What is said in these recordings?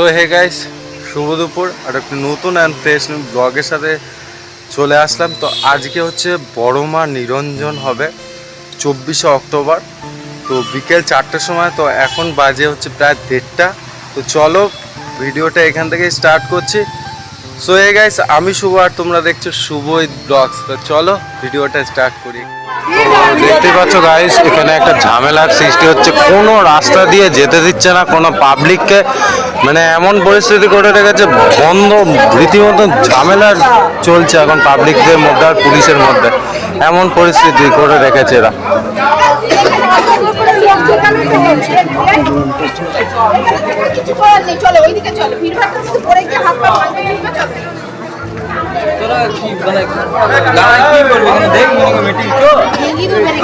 So hey guys শুভ দুপুর আর একটা নতুন অ্যান্ড ফ্রেশ ব্লগের সাথে চলে আসলাম। তো আজকে হচ্ছে বড় মা নিরঞ্জন হবে চব্বিশে অক্টোবর। তো বিকেল চারটের সময়, তো এখন বাজে হচ্ছে প্রায় দেড়টা। তো চলো, ভিডিওটা এখান থেকে স্টার্ট করছি। সো হে গাইস আমি শুভ আর তোমরা দেখছ শুভই ব্লগস তো চলো, ভিডিওটা স্টার্ট করি। দেখতে পাচ্ছ গাইস এখানে একটা ঝামেলার সৃষ্টি হচ্ছে। কোনো রাস্তা দিয়ে যেতে দিচ্ছে না, কোনো পাবলিককে মানে এমন পরিস্থিতি করে রেখেছে, বন্ধ, রীতিমতো ঝামেলা চলছে এখন পাবলিকদের মধ্যে আর পুলিশের মধ্যে। এমন পরিস্থিতি করে রেখেছে এরা। চলো ওইদিকে চলো গিয়ে হাত পা চলো তোরা কি মানে গাড়ি কি করবি এখানে দেখ মিটিং মিটিং তো ভেঙে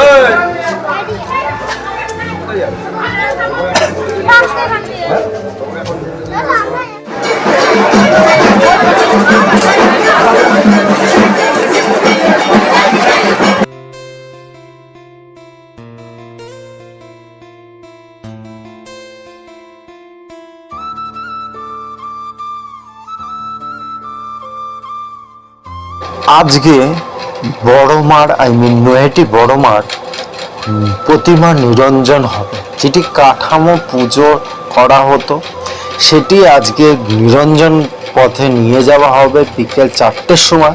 আজকে বড় মার আই মিন নয়টি বড় মার প্রতিমা নিরঞ্জন হবে। যেটি কাঠামো পুজো করা হতো, সেটি আজকে নিরঞ্জন পথে নিয়ে যাওয়া হবে বিকেল চারটের সময়।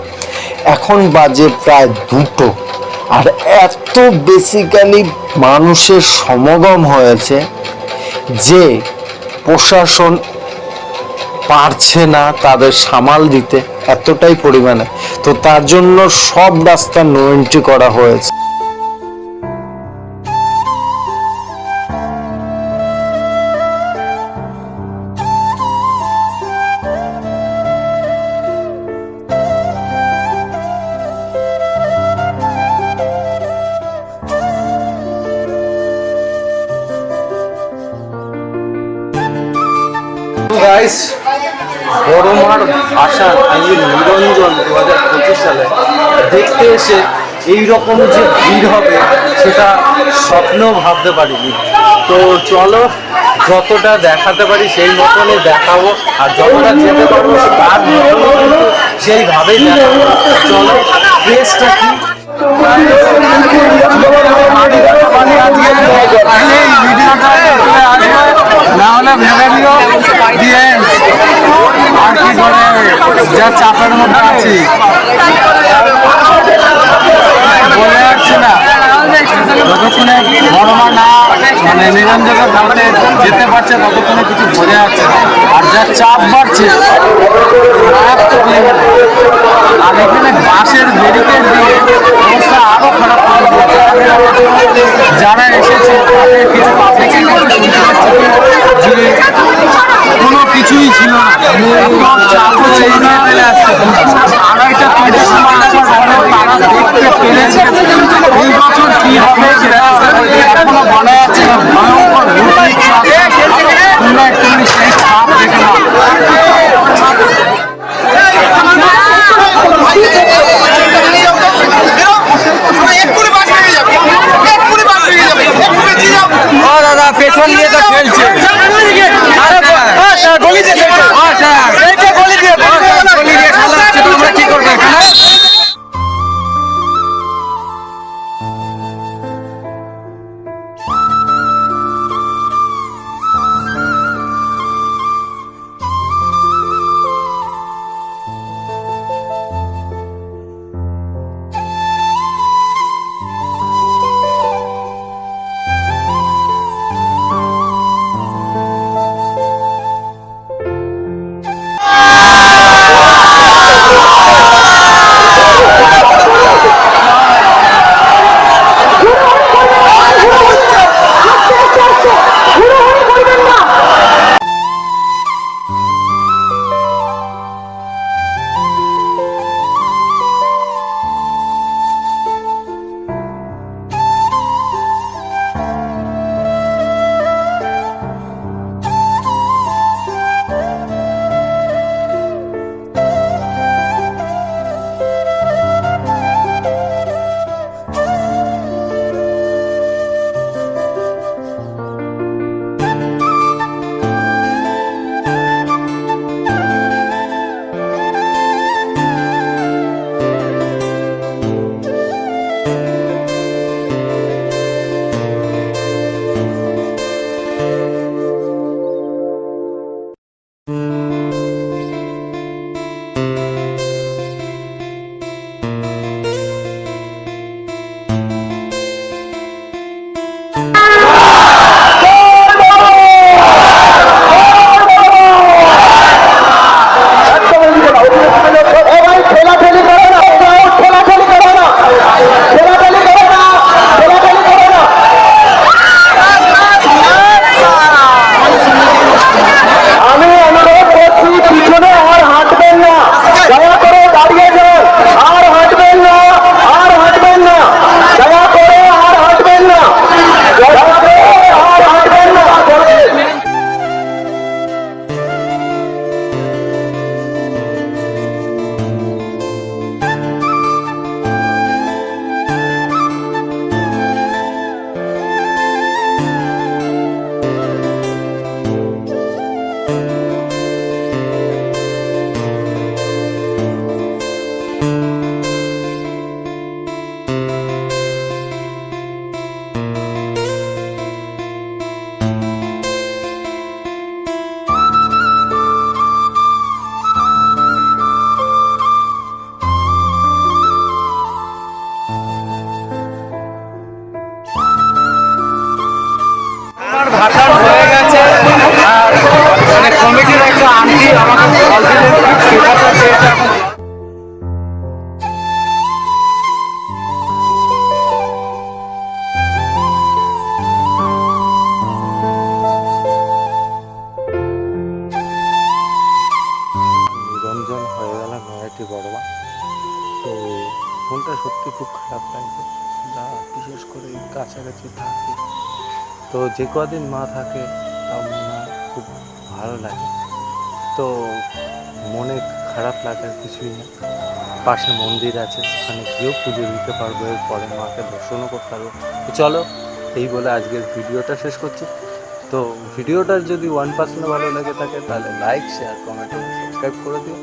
এখন বাজে প্রায় দুটো। আর এত বেসিক্যালি মানুষের সমাগম হয়েছে যে প্রশাসন পারছে না তাদের সামাল দিতে এতটাই পরিমাণে। তো তার জন্য সব রাস্তা নো এন্ট্রি করা হয়েছে। গাইস বড় মার আশা আইন নিরঞ্জন দু হাজার পঁচিশ সালে দেখতে এসে এই রকম যে ভিড় হবে, সেটা স্বপ্নেও ভাবতে পারিনি। তো চলো, যতটা দেখাতে পারি সেই মতনই দেখাবো, আর যতটা যেতে পারব তার দেখাবো। চলো ড্রেসটা কি? না হলে ভেবে নিও, দিয়ে আর কি করে যা চাপের মধ্যে আছি। বলে যাচ্ছি না। যতক্ষণে বড় মা না মানে নিরঞ্জনের ধামে যেতে পারছে, ততক্ষণে কিছু বোঝা যাচ্ছে আর যা চাপ বাড়ছে। আর এখানে বাঁশের ব্যারিকেড দিয়ে অবস্থা আরও খারাপ যারা এসেছে, তাদের কিছু পাবলিকের শুনতে পাচ্ছি। ছিল না। একদম চাপও ছিল তারা দেখতে পেরেছে এই বছর কি হবে সেটা একটুখানি ফোনটা সত্যি খুব খারাপ লাগছে যা বিশেষ করে কাছাকাছি থাকি। তো যে কদিন মা থাকে তা মনে খুব ভালো লাগে। তো মনে খারাপ লাগার কিছুই না পাশে মন্দির আছে ওখানে গিয়েও পুজো দিতে পারব। এরপরে মাকে দর্শনও করতে পারব। চলো, এই বলে আজকের ভিডিওটা শেষ করছি। তো ভিডিওটা যদি ওয়ান পার্সেন্ট ভালো লেগে থাকে, তাহলে লাইক শেয়ার কমেন্ট সাবস্ক্রাইব করে দিও।